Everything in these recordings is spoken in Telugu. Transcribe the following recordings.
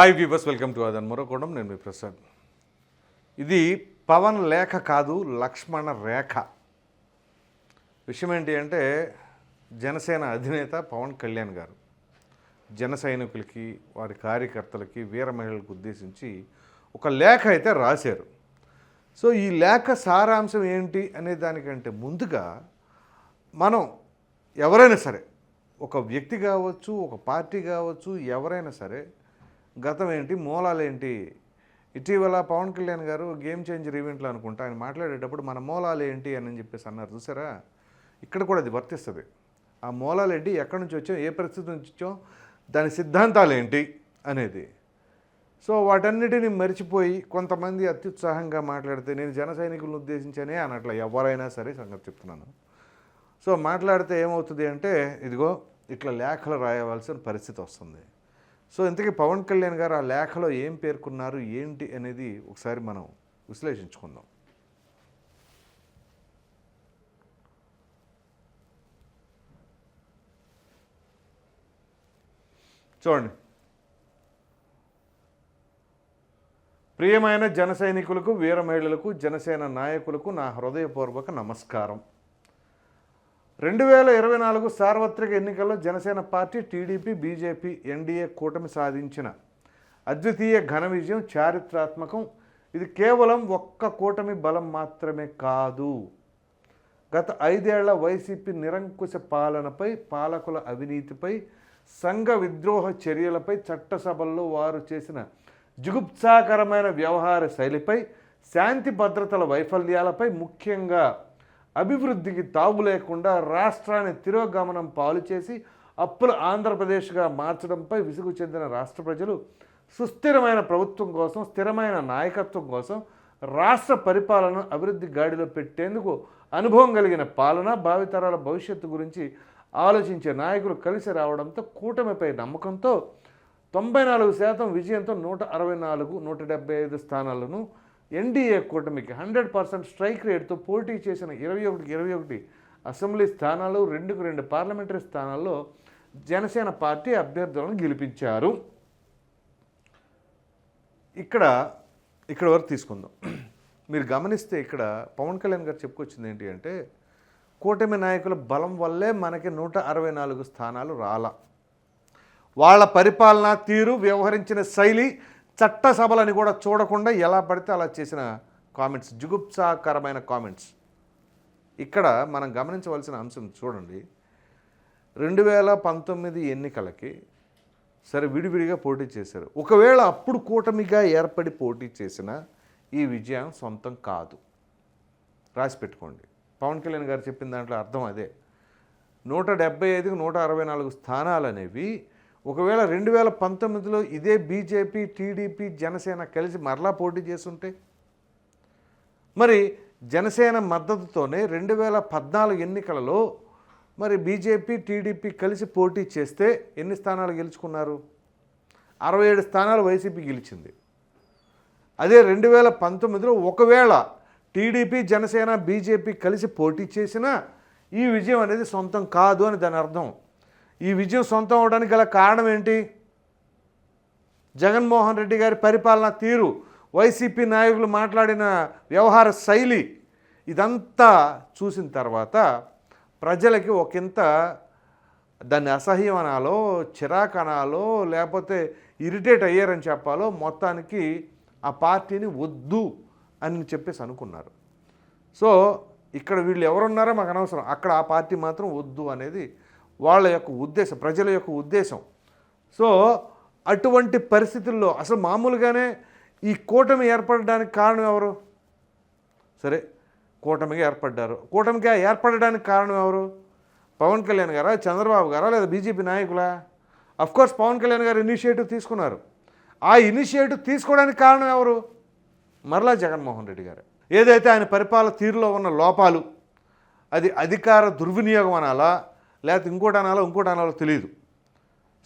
హాయ్ వ్యూవర్స్ వెల్కమ్ టు అదన్ మరొకడం. నేను మీ ప్రసాద్. ఇది పవన్ లేఖ కాదు లక్ష్మణ రేఖ. విషయం ఏంటి అంటే జనసేన అధినేత పవన్ కళ్యాణ్ గారు జన సైనికులకి వారి కార్యకర్తలకి వీర మహిళలకు ఉద్దేశించి ఒక లేఖ అయితే రాశారు. సో ఈ లేఖ సారాంశం ఏంటి అనే దానికంటే ముందుగా మనం ఎవరైనా సరే ఒక వ్యక్తి కావచ్చు ఒక పార్టీ కావచ్చు ఎవరైనా సరే గతం ఏంటి మూలాలు ఏంటి ఇటీవల పవన్ కళ్యాణ్ గారు గేమ్ చేంజర్ ఈవెంట్లో అనుకుంటా ఆయన మాట్లాడేటప్పుడు మన మూలాలు ఏంటి అని చెప్పేసి అన్నారు. చూసారా? ఇక్కడ కూడా అది వర్తిస్తుంది. ఆ మూలాలు ఏంటి ఎక్కడి నుంచి వచ్చాం? ఏ పరిస్థితి నుంచి వచ్చాం? దాని సిద్ధాంతాలు ఏంటి అనేది. సో వాటన్నిటిని మర్చిపోయి కొంతమంది అత్యుత్సాహంగా మాట్లాడితే నేను జన సైనికులను ఉద్దేశించనే అనట్లా ఎవరైనా సరే సంగతి చెప్తున్నాను. సో మాట్లాడితే ఏమవుతుంది అంటే ఇదిగో ఇట్లా లేఖలు రాయవలసిన పరిస్థితి వస్తుంది. సో ఇంతకీ పవన్ కళ్యాణ్ గారు ఆ లేఖలో ఏం పేర్కొన్నారు ఏంటి అనేది ఒకసారి మనం విశ్లేషించుకుందాం. చూడండి. ప్రియమైన జన సైనికులకు వీర మహిళలకు జనసేన నాయకులకు నా హృదయపూర్వక నమస్కారం. రెండు వేల ఇరవై నాలుగు సార్వత్రిక ఎన్నికల్లో Janasena party TDP BJP NDA కూటమి సాధించిన అద్వితీయ ఘన విజయం చారిత్రాత్మకం. ఇది కేవలం ఒక్క కూటమి బలం మాత్రమే కాదు. గత ఐదేళ్ళ వైసీపీ నిరంకుశ పాలనపై పాలకుల అవినీతిపై సంఘ విద్రోహ చర్యలపై చట్టసభల్లో వారు చేసిన జుగుప్సాకరమైన వ్యవహార శైలిపై శాంతి భద్రతల వైఫల్యాలపై ముఖ్యంగా అభివృద్ధికి తావు లేకుండా రాష్ట్రాన్ని తిరోగమనం పాలు చేసి అప్పుల ఆంధ్రప్రదేశ్గా మార్చడంపై విసుగు చెందిన రాష్ట్ర ప్రజలు సుస్థిరమైన ప్రభుత్వం కోసం స్థిరమైన నాయకత్వం కోసం రాష్ట్ర పరిపాలన అభివృద్ధి గాడిలో పెట్టేందుకు అనుభవం కలిగిన పాలన భావితరాల భవిష్యత్తు గురించి ఆలోచించే నాయకులు కలిసి రావడంతో కూటమిపై నమ్మకంతో తొంభై నాలుగు శాతం విజయంతో నూట అరవై నాలుగు నూట డెబ్బై ఐదు స్థానాలను ఎన్డీఏ కూటమికి హండ్రెడ్ పర్సెంట్ స్ట్రైక్ రేట్తో పోటీ చేసిన ఇరవై ఒకటికి ఇరవై ఒకటి అసెంబ్లీ స్థానాలు రెండుకు రెండు పార్లమెంటరీ స్థానాల్లో జనసేన పార్టీ అభ్యర్థులను గెలిపించారు. ఇక్కడ ఇక్కడ వరకు తీసుకుందాం. మీరు గమనిస్తే ఇక్కడ పవన్ కళ్యాణ్ గారు చెప్పుకొచ్చింది ఏంటి అంటే కూటమి నాయకుల బలం వల్లే మనకి నూట అరవై నాలుగు స్థానాలు రాలా. వాళ్ళ పరిపాలన తీరు వ్యవహరించిన శైలి చట్టసభలని కూడా చూడకుండా ఎలా పడితే అలా చేసిన కామెంట్స్ జుగుప్సాకరమైన కామెంట్స్. ఇక్కడ మనం గమనించవలసిన అంశం చూడండి. రెండు వేల పంతొమ్మిది ఎన్నికలకి సరే విడివిడిగా పోటీ చేశారు. ఒకవేళ అప్పుడు కూటమిగా ఏర్పడి పోటీ చేసిన ఈ విజయం సొంతం కాదు. రాసి పెట్టుకోండి. పవన్ కళ్యాణ్ గారు చెప్పిన దాంట్లో అర్థం అదే. నూట డెబ్బై ఐదుకు నూట అరవై నాలుగు స్థానాలు అనేవి ఒకవేళ రెండు వేల పంతొమ్మిదిలో ఇదే బీజేపీ టీడీపీ జనసేన కలిసి మరలా పోటీ చేస్తుంటే? మరి జనసేన మద్దతుతోనే రెండు వేల పద్నాలుగు ఎన్నికలలో మరి బీజేపీ టీడీపీ కలిసి పోటీ చేస్తే ఎన్ని స్థానాలు గెలుచుకున్నారు? అరవై ఏడు స్థానాలు వైసీపీ గెలిచింది. అదే రెండు వేల పంతొమ్మిదిలో ఒకవేళ టీడీపీ జనసేన బీజేపీ కలిసి పోటీ చేసినా ఈ విజయం అనేది సొంతం కాదు అని దాని అర్థం. ఈ విజయం సొంతం అవడానికి గల కారణం ఏంటి? జగన్మోహన్ రెడ్డి గారి పరిపాలన తీరు వైసీపీ నాయకులు మాట్లాడిన వ్యవహార శైలి ఇదంతా చూసిన తర్వాత ప్రజలకి ఒకంత దాన్ని అసహ్యం అనాలో చిరాకు అనాలో లేకపోతే ఇరిటేట్ అయ్యారని చెప్పాలో మొత్తానికి ఆ పార్టీని వద్దు అని చెప్పేసి అనుకున్నారు. సో ఇక్కడ వీళ్ళు ఎవరున్నారో మాకు అనవసరం. అక్కడ ఆ పార్టీ మాత్రం వద్దు అనేది వాళ్ళ యొక్క ఉద్దేశం ప్రజల యొక్క ఉద్దేశం. సో అటువంటి పరిస్థితుల్లో అసలు మామూలుగానే ఈ కూటమి ఏర్పడడానికి కారణం ఎవరు? సరే కూటమిగా ఏర్పడ్డారు. కూటమిగా ఏర్పడడానికి కారణం ఎవరు? పవన్ కళ్యాణ్ గారా చంద్రబాబు గారా లేదా బీజేపీ నాయకులా? అఫ్కోర్స్ పవన్ కళ్యాణ్ గారు ఇనిషియేటివ్ తీసుకున్నారు. ఆ ఇనిషియేటివ్ తీసుకోవడానికి కారణం ఎవరు? మరలా జగన్మోహన్ రెడ్డి గారు. ఏదైతే ఆయన పరిపాలన తీరులో ఉన్న లోపాలు అది అధికార దుర్వినియోగం అనాలా? లేకపోతే ఇంకోటి అనాలో ఇంకోటి అనాలో తెలియదు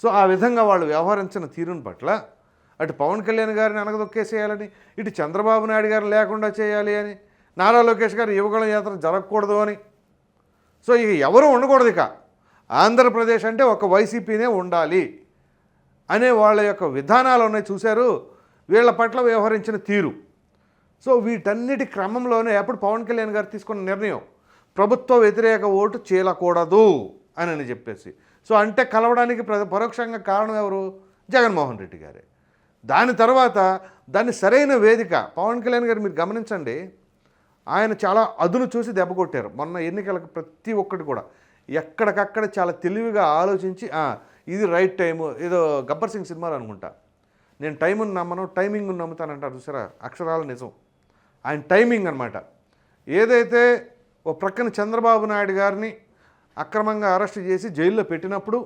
సో ఆ విధంగా వాళ్ళు వ్యవహరించిన తీరుని పట్ల అటు పవన్ కళ్యాణ్ గారిని అనగదొక్కేసేయాలని ఇటు చంద్రబాబు నాయుడు గారిని లేకుండా చేయాలి అని నారా లోకేష్ గారు యువకుల యాత్ర జరగకూడదు అని. సో ఇక ఎవరు ఉండకూడదు ఇక. ఆంధ్రప్రదేశ్ అంటే ఒక వైసీపీనే ఉండాలి అనే వాళ్ళ యొక్క విధానాలు ఉన్నాయి చూశారు. వీళ్ళ పట్ల వ్యవహరించిన తీరు. సో వీటన్నిటి క్రమంలోనే అప్పుడు పవన్ కళ్యాణ్ గారు తీసుకున్న నిర్ణయం ప్రభుత్వ వ్యతిరేక ఓటు చేయకూడదు అని అని చెప్పేసి. సో అంటే కలవడానికి ప్ర- పరోక్షంగా కారణం ఎవరు? జగన్మోహన్ రెడ్డి గారే. దాని తర్వాత దాన్ని సరైన వేదిక పవన్ కళ్యాణ్ గారు మీరు గమనించండి. ఆయన చాలా అదును చూసి దెబ్బ కొట్టారు. మొన్న ఎన్నికలకు ప్రతి ఒక్కటి కూడా. ఎక్కడికక్కడ చాలా తెలివిగా ఆలోచించి ఇది రైట్ టైము ఏదో గబ్బర్ సింగ్ సినిమాలు అనుకుంటా. నేను టైంను నమ్మను టైమింగ్ నమ్ముతానంటారు చూసారా? అక్షరాలు నిజం. ఆయన టైమింగ్ అనమాట ఏదైతే ఓ ప్రక్కన చంద్రబాబు నాయుడు గారిని అక్రమంగా అరెస్ట్ చేసి జైల్లో పెట్టినప్పుడు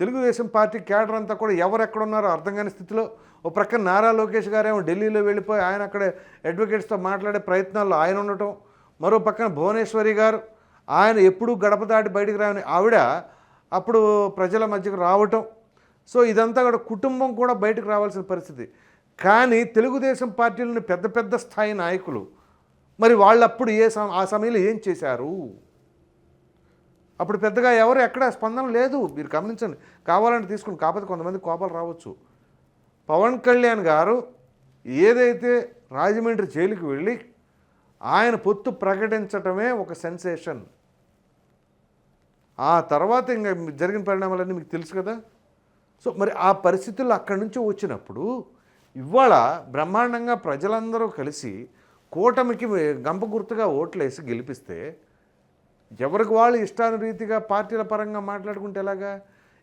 తెలుగుదేశం పార్టీ క్యాడర్ అంతా కూడా ఎవరెక్కడున్నారో అర్థం కాని స్థితిలో ఓ ప్రక్కన నారా లోకేష్ గారేమో ఢిల్లీలో వెళ్ళిపోయి ఆయన అక్కడే అడ్వకేట్స్తో మాట్లాడే ప్రయత్నాల్లో ఆయన ఉండటం మరో పక్కన భువనేశ్వరి గారు ఆయన ఎప్పుడూ గడప దాటి బయటికి రాని ఆవిడ అప్పుడు ప్రజల మధ్యకు రావటం. సో ఇదంతా కూడా కుటుంబం కూడా బయటకు రావాల్సిన పరిస్థితి. కానీ తెలుగుదేశం పార్టీలోని పెద్ద పెద్ద స్థాయి నాయకులు మరి వాళ్ళప్పుడు ఏ సమ ఆ సమయంలో ఏం చేశారు? అప్పుడు పెద్దగా ఎవరు ఎక్కడ స్పందన లేదు. మీరు గమనించండి. కావాలంటే తీసుకుని కాకపోతే కొంతమంది కోపాలు రావచ్చు. పవన్ కళ్యాణ్ గారు ఏదైతే రాజమండ్రి జైలుకి వెళ్ళి ఆయన పొత్తు ప్రకటించటమే ఒక సెన్సేషన్. ఆ తర్వాత ఇంకా జరిగిన పరిణామాలన్నీ మీకు తెలుసు కదా. సో మరి ఆ పరిస్థితుల్లో అక్కడి నుంచి వచ్చినప్పుడు ఇవాళ బ్రహ్మాండంగా ప్రజలందరూ కలిసి కూటమికి గంప గుర్తుగా ఓట్లేసి గెలిపిస్తే ఎవరికి వాళ్ళు ఇష్టానురీతిగా పార్టీల పరంగా మాట్లాడుకుంటే ఎలాగా?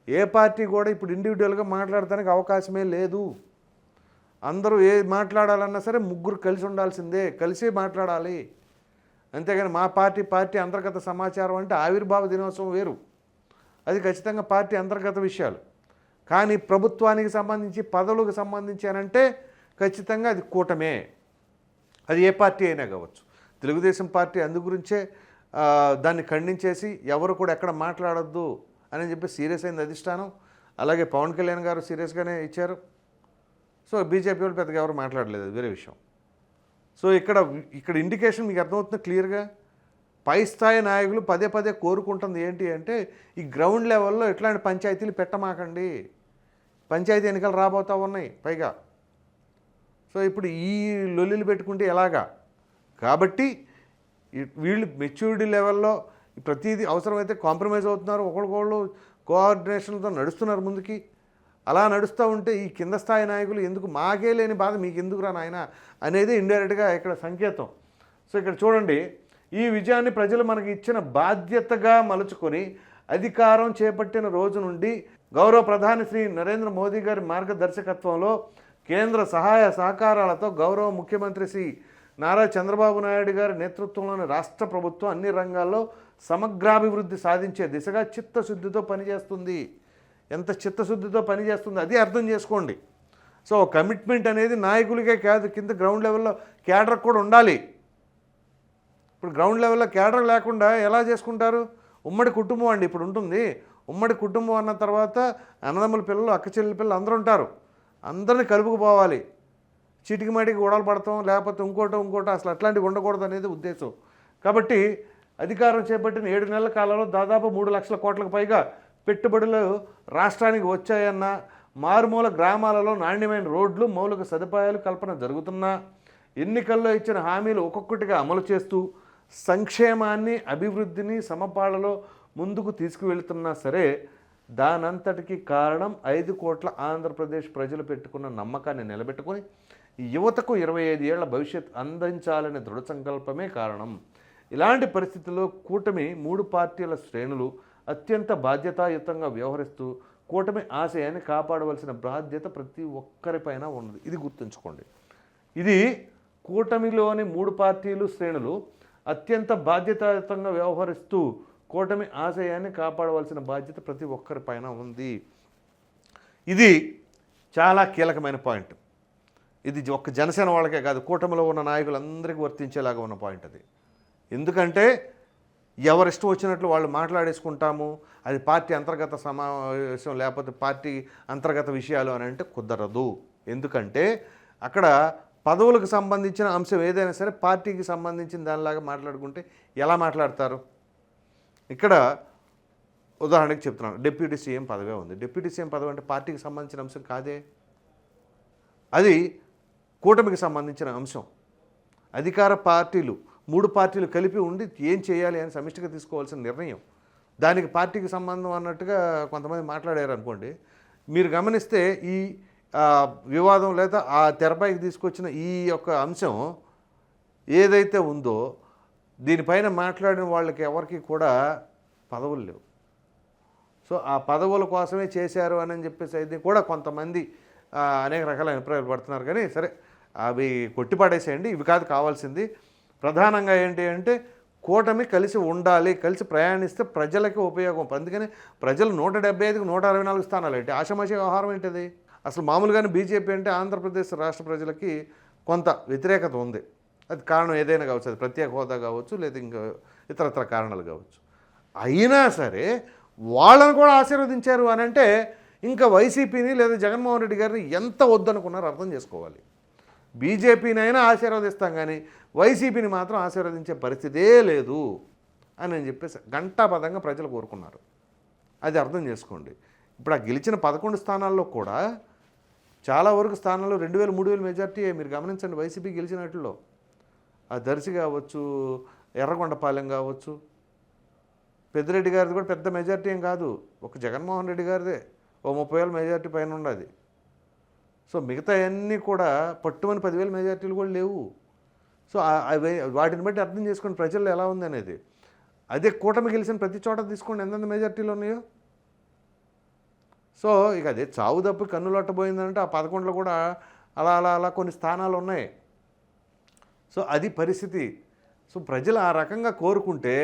ఏ పార్టీ కూడా ఇప్పుడు ఇండివిజువల్గా మాట్లాడటానికి అవకాశమే లేదు. అందరూ ఏ మాట్లాడాలన్నా సరే ముగ్గురు కలిసి ఉండాల్సిందే. కలిసే మాట్లాడాలి. అంతేగాని మా పార్టీ పార్టీ అంతర్గత సమాచారం అంటే ఆవిర్భావ దినోత్సవం వేరు. అది ఖచ్చితంగా పార్టీ అంతర్గత విషయాలు. కానీ ప్రభుత్వానికి సంబంధించి పదవులకు సంబంధించి అని అంటే ఖచ్చితంగా అది కూటమే. అది ఏ పార్టీ అయినా కావచ్చు. తెలుగుదేశం పార్టీ అందు గురించే దాన్ని ఖండించేసి ఎవరు కూడా ఎక్కడ మాట్లాడొద్దు అని చెప్పి సీరియస్ అయింది అధిష్టానం. అలాగే పవన్ కళ్యాణ్ గారు సీరియస్గానే ఇచ్చారు. సో బీజేపీ వాళ్ళు పెద్దగా ఎవరు మాట్లాడలేదు వేరే విషయం. సో ఇక్కడ ఇక్కడ ఇండికేషన్ మీకు అర్థమవుతుంది క్లియర్గా పై స్థాయి నాయకులు పదే పదే కోరుకుంటుంది ఏంటి అంటే ఈ గ్రౌండ్ లెవెల్లో ఇట్లాంటి పంచాయతీలు పెట్టమాకండి. పంచాయతీ ఎన్నికలు రాబోతా ఉన్నాయి పైగా. సో ఇప్పుడు ఈ లొల్లిలు పెట్టుకుంటే ఎలాగా? కాబట్టి వీళ్ళు మెచ్యూరిటీ లెవెల్లో ప్రతిదీ అవసరమైతే కాంప్రమైజ్ అవుతున్నారు. ఒకరికొకళ్ళు కోఆర్డినేషన్తో నడుస్తున్నారు ముందుకి. అలా నడుస్తూ ఉంటే ఈ కింద స్థాయి నాయకులు ఎందుకు మాకే లేని బాధ మీకు ఎందుకు రా నాయన అనేది ఇండైరెక్ట్గా ఇక్కడ సంకేతం. సో ఇక్కడ చూడండి. ఈ విజయాన్ని ప్రజలు మనకి ఇచ్చిన బాధ్యతగా మలుచుకొని అధికారం చేపట్టిన రోజు నుండి గౌరవ ప్రధాని శ్రీ నరేంద్ర మోదీ గారి మార్గదర్శకత్వంలో కేంద్ర సహాయ సహకారాలతో గౌరవ ముఖ్యమంత్రి శ్రీ నారా చంద్రబాబు నాయుడు గారి నేతృత్వంలోని రాష్ట్ర ప్రభుత్వం అన్ని రంగాల్లో సమగ్రాభివృద్ధి సాధించే దిశగా చిత్తశుద్ధితో పనిచేస్తుంది. ఎంత చిత్తశుద్ధితో పనిచేస్తుంది అది అర్థం చేసుకోండి. సో కమిట్మెంట్ అనేది నాయకులకే కాదు కింద గ్రౌండ్ లెవెల్లో క్యాడర్ కూడా ఉండాలి. ఇప్పుడు గ్రౌండ్ లెవెల్లో క్యాడర్ లేకుండా ఎలా చేసుకుంటారు? ఉమ్మడి కుటుంబం అండి ఇప్పుడు ఉంటుంది. ఉమ్మడి కుటుంబం అన్న తర్వాత అన్నదమ్ముల పిల్లలు అక్క చెల్లెల పిల్లలు అందరూ ఉంటారు. అందరిని కలుపుకుపోవాలి. చీటికి మాటికి గొడవలు పడతాం లేకపోతే ఇంకోటో ఇంకోటో అసలు అట్లాంటివి ఉండకూడదు అనేది ఉద్దేశం. కాబట్టి అధికారం చేపట్టిన ఏడు నెలల కాలంలో దాదాపు మూడు లక్షల కోట్లకు పైగా పెట్టుబడులు రాష్ట్రానికి వచ్చాయన్న మారుమూల గ్రామాలలో నాణ్యమైన రోడ్లు మౌలిక సదుపాయాలు కల్పన జరుగుతున్నా ఎన్నికల్లో ఇచ్చిన హామీలు ఒక్కొక్కటిగా అమలు చేస్తూ సంక్షేమాన్ని అభివృద్ధిని సమపాళలో ముందుకు తీసుకువెళ్తున్నా సరే దానంతటికి కారణం ఐదు కోట్ల ఆంధ్రప్రదేశ్ ప్రజలు పెట్టుకున్న నమ్మకాన్ని నిలబెట్టుకొని యువతకు ఇరవై ఐదు ఏళ్ళ భవిష్యత్ అందించాలనే దృఢ సంకల్పమే కారణం. ఇలాంటి పరిస్థితుల్లో కూటమి మూడు పార్టీల శ్రేణులు అత్యంత బాధ్యతాయుతంగా వ్యవహరిస్తూ కూటమి ఆశయాన్ని కాపాడవలసిన బాధ్యత ప్రతి ఒక్కరిపైన ఉన్నది. ఇది గుర్తుంచుకోండి. ఇది కూటమిలోని మూడు పార్టీలు శ్రేణులు అత్యంత బాధ్యతాయుతంగా వ్యవహరిస్తూ కూటమి ఆశయాన్ని కాపాడవలసిన బాధ్యత ప్రతి ఒక్కరిపైన ఉంది. ఇది చాలా కీలకమైన పాయింట్. ఇది ఒక్క జనసేన వాళ్ళకే కాదు కూటమిలో ఉన్న నాయకులందరికీ వర్తించేలాగా ఉన్న పాయింట్ అది. ఎందుకంటే ఎవరిష్టం వచ్చినట్లు వాళ్ళు మాట్లాడేసుకుంటాము అది పార్టీ అంతర్గత సమావేశం లేకపోతే పార్టీ అంతర్గత విషయాలు అని అంటే కుదరదు. ఎందుకంటే అక్కడ పదవులకు సంబంధించిన అంశం ఏదైనా సరే పార్టీకి సంబంధించిన దానిలాగా మాట్లాడుకుంటే ఎలా మాట్లాడతారు? ఇక్కడ ఉదాహరణకి చెప్తున్నాను డిప్యూటీ సీఎం పదవే ఉంది. డిప్యూటీ సీఎం పదవి అంటే పార్టీకి సంబంధించిన అంశం కాదే? అది కూటమికి సంబంధించిన అంశం. అధికార పార్టీలు మూడు పార్టీలు కలిపి ఉండి ఏం చేయాలి అని సమిష్టిగా తీసుకోవాల్సిన నిర్ణయం. దానికి పార్టీకి సంబంధం అన్నట్టుగా కొంతమంది మాట్లాడారు అనుకోండి. మీరు గమనిస్తే ఈ వివాదం లేదా ఆ తెరపైకి తీసుకొచ్చిన ఈ యొక్క అంశం ఏదైతే ఉందో దీనిపైన మాట్లాడిన వాళ్ళకి ఎవరికి కూడా పదవులు లేవు. సో ఆ పదవుల కోసమే చేశారు అని చెప్పేసి అయితే కూడా కొంతమంది అనేక రకాల అభిప్రాయాలు పడుతున్నారు. కానీ సరే అవి కొట్టిపడేసేయండి ఇవి కాదు కావాల్సింది. ప్రధానంగా ఏంటి అంటే కూటమి కలిసి ఉండాలి కలిసి ప్రయాణిస్తే ప్రజలకి ఉపయోగం. అందుకని ప్రజలు నూట డెబ్బై ఐదుకి నూట అరవై నాలుగు స్థానాలు ఏంటి? ఆషమాషి వ్యవహారం ఏంటిది? అసలు మామూలుగానే బీజేపీ అంటే ఆంధ్రప్రదేశ్ రాష్ట్ర ప్రజలకి కొంత వ్యతిరేకత ఉంది. అది కారణం ఏదైనా కావచ్చు అది ప్రత్యేక హోదా కావచ్చు లేదా ఇంకా ఇతరత్ర కారణాలు కావచ్చు. అయినా సరే వాళ్ళని కూడా ఆశీర్వదించారు అని అంటే ఇంకా వైసీపీని లేదా జగన్మోహన్ రెడ్డి గారిని ఎంత వద్దనుకున్నారో అర్థం చేసుకోవాలి. బీజేపీనైనా ఆశీర్వదిస్తాం కానీ వైసీపీని మాత్రం ఆశీర్వదించే పరిస్థితే లేదు అని అని చెప్పేసి గంటాపదంగా ప్రజలు కోరుకున్నారు. అది అర్థం చేసుకోండి. ఇప్పుడు ఆ గెలిచిన పదకొండు స్థానాల్లో కూడా చాలా వరకు స్థానాల్లో రెండు వేల మూడు వేల మెజార్టీ మీరు గమనించండి వైసీపీ గెలిచినట్లో ఆ దర్శి కావచ్చు ఎర్రగొండపాలెం కావచ్చు పెద్దిరెడ్డి గారిది కూడా పెద్ద మెజార్టీ ఏం కాదు. ఒక జగన్మోహన్ రెడ్డి గారిదే. ఓ ముప్పై వేల మెజార్టీ పైన ఉండదు. సో మిగతా అన్నీ కూడా పట్టుమని పదివేల మెజార్టీలు కూడా లేవు. సో అవి వాటిని బట్టి అర్థం చేసుకోండి ప్రజల్లో ఎలా ఉంది అనేది. అదే కూటమి గెలిచిన ప్రతి చోట తీసుకోండి. ఎంతెంత మెజార్టీలు ఉన్నాయో. సో ఇక అదే చావు తప్పి కన్నులొట్టబోయిందంటే ఆ పదకొండులో కూడా అలా అలా అలా కొన్ని స్థానాలు ఉన్నాయి. సో అది పరిస్థితి. సో ప్రజలు ఆ రకంగా కోరుకుంటే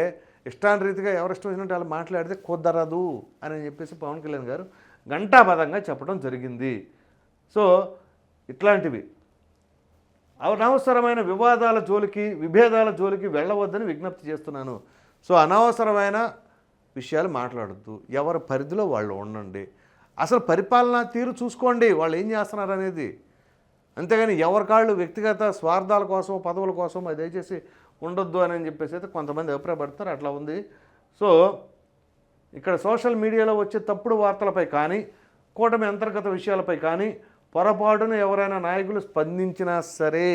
ఇష్టానురీతిగా ఎవరిష్టం వచ్చినట్టు వాళ్ళు మాట్లాడితే కుదరదు అని చెప్పేసి పవన్ కళ్యాణ్ గారు ఘంటాపదంగా చెప్పడం జరిగింది. సో ఇట్లాంటివి. అనవసరమైన వివాదాల జోలికి విభేదాల జోలికి వెళ్ళవద్దని విజ్ఞప్తి చేస్తున్నాను. సో అనవసరమైన విషయాలు మాట్లాడద్దు. ఎవరి పరిధిలో వాళ్ళు ఉండండి. అసలు పరిపాలనా తీరు చూసుకోండి. వాళ్ళు ఏం చేస్తున్నారు అనేది. అంతేగాని ఎవరి కాళ్ళు వ్యక్తిగత స్వార్థాల కోసం పదవుల కోసం అది దయచేసి ఉండొద్దు అని చెప్పేసి అయితే కొంతమంది అభిప్రాయపడతారు. అట్లా ఉంది. సో ఇక్కడ సోషల్ మీడియాలో వచ్చే తప్పుడు వార్తలపై కానీ కూటమి అంతర్గత విషయాలపై కానీ పొరపాటున ఎవరైనా నాయకులు స్పందించినా సరే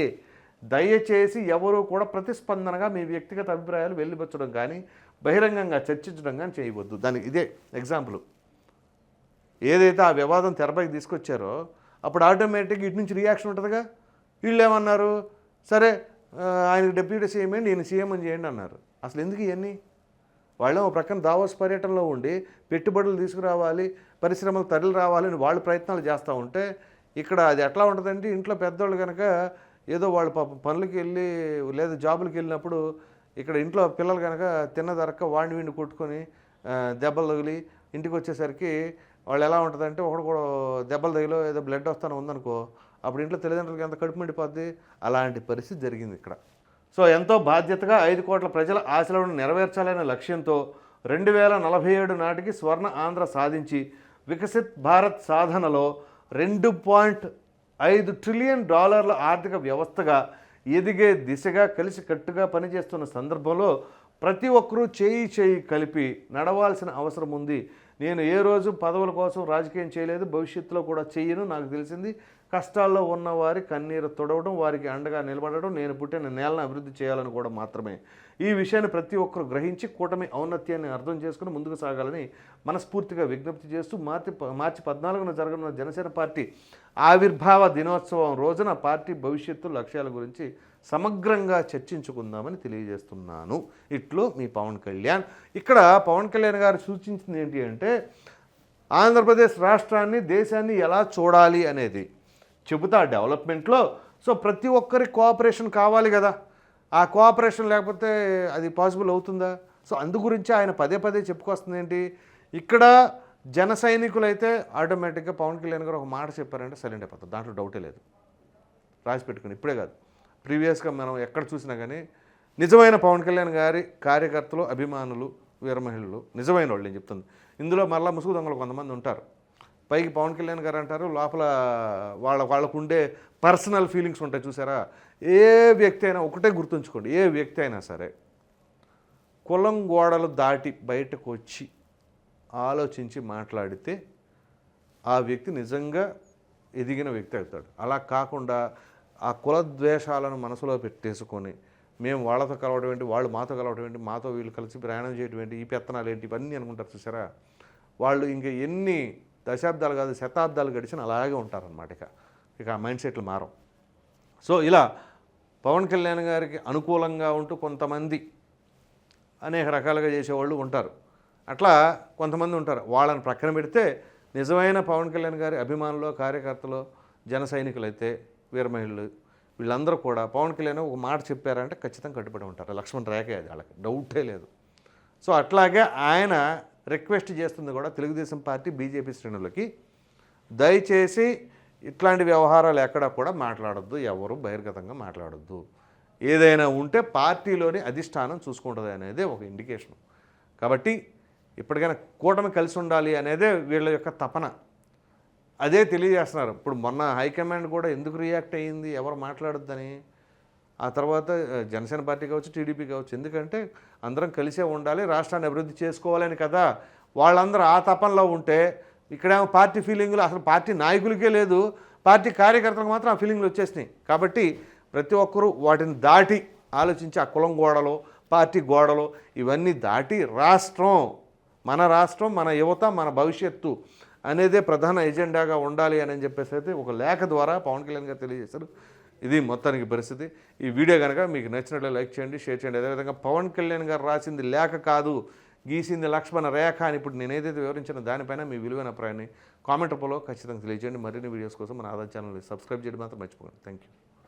దయచేసి ఎవరు కూడా ప్రతిస్పందనగా మీ వ్యక్తిగత అభిప్రాయాలు వెళ్ళిపచ్చడం కానీ బహిరంగంగా చర్చించడం కానీ చేయవద్దు. దానికి ఇదే ఎగ్జాంపుల్. ఏదైతే ఆ వివాదం తెరపైకి తీసుకొచ్చారో అప్పుడు ఆటోమేటిక్గా ఇటు నుంచి రియాక్షన్ ఉంటుందిగా? వీళ్ళు ఏమన్నారు? సరే ఆయన డిప్యూటీ సీఎం అని నేను సీఎం అని చేయండి అన్నారు. అసలు ఎందుకు ఇవన్నీ? వాళ్ళు ఒక ప్రక్కన దావోస్ పర్యటనలో ఉండి పెట్టుబడులు తీసుకురావాలి పరిశ్రమలు తరలి రావాలని వాళ్ళు ప్రయత్నాలు చేస్తూ ఉంటే ఇక్కడ అది ఎట్లా ఉంటుందంటే ఇంట్లో పెద్దవాళ్ళు కనుక ఏదో వాళ్ళు పాపం పనులకి వెళ్ళి లేదా జాబులకి వెళ్ళినప్పుడు ఇక్కడ ఇంట్లో పిల్లలు కనుక తిన్నదరక్క వాడిని వీడిని కొట్టుకొని దెబ్బలు తగిలి ఇంటికి వచ్చేసరికి వాళ్ళు ఎలా ఉంటుందంటే ఒకడు కూడా దెబ్బలు తగిలో ఏదో బ్లడ్ వస్తాను ఉందనుకో అప్పుడు ఇంట్లో తల్లిదండ్రులకి ఎంత కడుపు మండిపోద్ది? అలాంటి పరిస్థితి జరిగింది ఇక్కడ. సో ఎంతో బాధ్యతగా ఐదు కోట్ల ప్రజల ఆశలను నెరవేర్చాలనే లక్ష్యంతో రెండు వేల నలభై ఏడు నాటికి స్వర్ణ ఆంధ్ర సాధించి వికసిత్ భారత్ సాధనలో రెండు పాయింట్ ఐదు ట్రిలియన్ డాలర్ల ఆర్థిక వ్యవస్థగా ఎదిగే దిశగా కలిసికట్టుగా పనిచేస్తున్న సందర్భంలో ప్రతి ఒక్కరూ చేయి చేయి కలిపి నడవాల్సిన అవసరం ఉంది. నేను ఏ రోజు పదవుల కోసం రాజకీయం చేయలేదు భవిష్యత్తులో కూడా చెయ్యను నాకు తెలిసింది. కష్టాల్లో ఉన్న వారి కన్నీరు తొడవడం వారికి అండగా నిలబడడం నేను పుట్టిన నేలను అభివృద్ధి చేయాలని కూడా మాత్రమే. ఈ విషయాన్ని ప్రతి ఒక్కరు గ్రహించి కూటమి ఔన్నత్యాన్ని అర్థం చేసుకుని ముందుకు సాగాలని మనస్ఫూర్తిగా విజ్ఞప్తి చేస్తూ మార్చి మార్చి పద్నాలుగున జరగనున్న జనసేన పార్టీ ఆవిర్భావ దినోత్సవం రోజున పార్టీ భవిష్యత్తు లక్ష్యాల గురించి సమగ్రంగా చర్చించుకుందామని తెలియజేస్తున్నాను. ఇట్లు మీ పవన్ కళ్యాణ్. ఇక్కడ పవన్ కళ్యాణ్ గారు సూచించింది ఏంటి అంటే ఆంధ్రప్రదేశ్ రాష్ట్రాన్ని దేశాన్ని ఎలా చూడాలి అనేది. చెబుతా డెవలప్మెంట్లో. సో ప్రతి ఒక్కరి కోఆపరేషన్ కావాలి కదా. ఆ కోఆపరేషన్ లేకపోతే అది పాసిబుల్ అవుతుందా? సో అందు గురించి ఆయన పదే పదే చెప్పుకొస్తుంది ఏంటి? ఇక్కడ జన సైనికులైతే ఆటోమేటిక్గా పవన్ కళ్యాణ్ గారు ఒక మాట చెప్పారంటే సైలెంట్ అయిపోతారు. దాంట్లో డౌటే లేదు. రాసి పెట్టుకుని. ఇప్పుడే కాదు. ప్రీవియస్గా మనం ఎక్కడ చూసినా కానీ నిజమైన పవన్ కళ్యాణ్ గారి కార్యకర్తలు అభిమానులు వీరమహిళలు నిజమైన వాళ్ళు నేను చెప్తుంది. ఇందులో మళ్ళా ముసుగు దొంగలు కొంతమంది ఉంటారు. పైకి పవన్ కళ్యాణ్ గారు అంటారు లోపల వాళ్ళ వాళ్ళకు ఉండే పర్సనల్ ఫీలింగ్స్ ఉంటాయి చూసారా? ఏ వ్యక్తి అయినా ఒకటే గుర్తుంచుకోండి ఏ వ్యక్తి అయినా సరే కులం గోడలు దాటి బయటకు వచ్చి ఆలోచించి మాట్లాడితే ఆ వ్యక్తి నిజంగా ఎదిగిన వ్యక్తి అవుతాడు. అలా కాకుండా ఆ కుల ద్వేషాలను మనసులో పెట్టేసుకొని మేము వాళ్ళతో కలవడం ఏంటి వాళ్ళు మాతో కలవడం ఏంటి మాతో వీళ్ళు కలిసి ప్రయాణం చేయడం ఏంటి ఈ పెత్తనాలు ఏంటి ఇవన్నీ అనుకుంటారు చూసారా? వాళ్ళు ఇంకా ఎన్ని దశాబ్దాలు కాదు శతాబ్దాలు గడిచిన అలాగే ఉంటారనమాట ఇక. ఇక ఆ మైండ్ సెట్లు మారం సో ఇలా పవన్ కళ్యాణ్ గారికి అనుకూలంగా ఉంటూ కొంతమంది అనేక రకాలుగా చేసేవాళ్ళు ఉంటారు. అట్లా కొంతమంది ఉంటారు. వాళ్ళని ప్రక్కన పెడితే నిజమైన పవన్ కళ్యాణ్ గారి అభిమానులు కార్యకర్తలు జన సైనికులు అయితే వీర మహిళలు వీళ్ళందరూ కూడా పవన్ కళ్యాణ్ ఒక మాట చెప్పారంటే ఖచ్చితంగా కట్టుబడి ఉంటారు. లక్ష్మణ్ రేఖే అది వాళ్ళకి డౌటే లేదు. సో అట్లాగే ఆయన రిక్వెస్ట్ చేస్తుంది కూడా తెలుగుదేశం పార్టీ బీజేపీ శ్రేణులకి. దయచేసి ఇట్లాంటి వ్యవహారాలు ఎక్కడా కూడా మాట్లాడద్దు ఎవరు బహిర్గతంగా మాట్లాడొద్దు. ఏదైనా ఉంటే పార్టీలోని అధిష్టానం చూసుకుంటుంది అనేది ఒక ఇండికేషన్. కాబట్టి ఇప్పటికైనా కూటమి కలిసి ఉండాలి అనేదే వీళ్ళ యొక్క తపన. అదే తెలియజేస్తున్నారు. ఇప్పుడు మొన్న హైకమాండ్ కూడా ఎందుకు రియాక్ట్ అయ్యింది? ఎవరు మాట్లాడొద్దని? ఆ తర్వాత జనసేన పార్టీ కావచ్చు టీడీపీ కావచ్చు. ఎందుకంటే అందరం కలిసే ఉండాలి రాష్ట్రాన్ని అభివృద్ధి చేసుకోవాలని కదా. వాళ్ళందరూ ఆ తపనలో ఉంటే ఇక్కడేమో పార్టీ ఫీలింగులు అసలు పార్టీ నాయకులకే లేదు. పార్టీ కార్యకర్తలకు మాత్రం ఆ ఫీలింగ్లు వచ్చేసినాయి. కాబట్టి ప్రతి ఒక్కరూ వాటిని దాటి ఆలోచించి ఆ కులం గోడలు పార్టీ గోడలు ఇవన్నీ దాటి రాష్ట్రం మన రాష్ట్రం మన యువత మన భవిష్యత్తు అనేదే ప్రధాన ఎజెండాగా ఉండాలి అని చెప్పేసి అయితే ఒక లేఖ ద్వారా పవన్ కళ్యాణ్ గారు తెలియజేశారు. ఇది మొత్తానికి పరిస్థితి. ఈ వీడియో కనుక మీకు నచ్చినట్లు లైక్ చేయండి షేర్ చేయండి. అదేవిధంగా పవన్ కళ్యాణ్ గారు రాసింది లేఖ కాదు గీసింది లక్ష్మణ రేఖ అని ఇప్పుడు నేను ఏదైతే వివరించిన దానిపైన మీ విలువైన అభిప్రాయాన్ని కామెంట్ రూపంలో ఖచ్చితంగా తెలియజేయండి. మరిన్ని వీడియోస్ కోసం మన ఆధార్ ఛానల్ని సబ్స్క్రైబ్ చేయడం మాత్రం మర్చిపోకండి. Thank you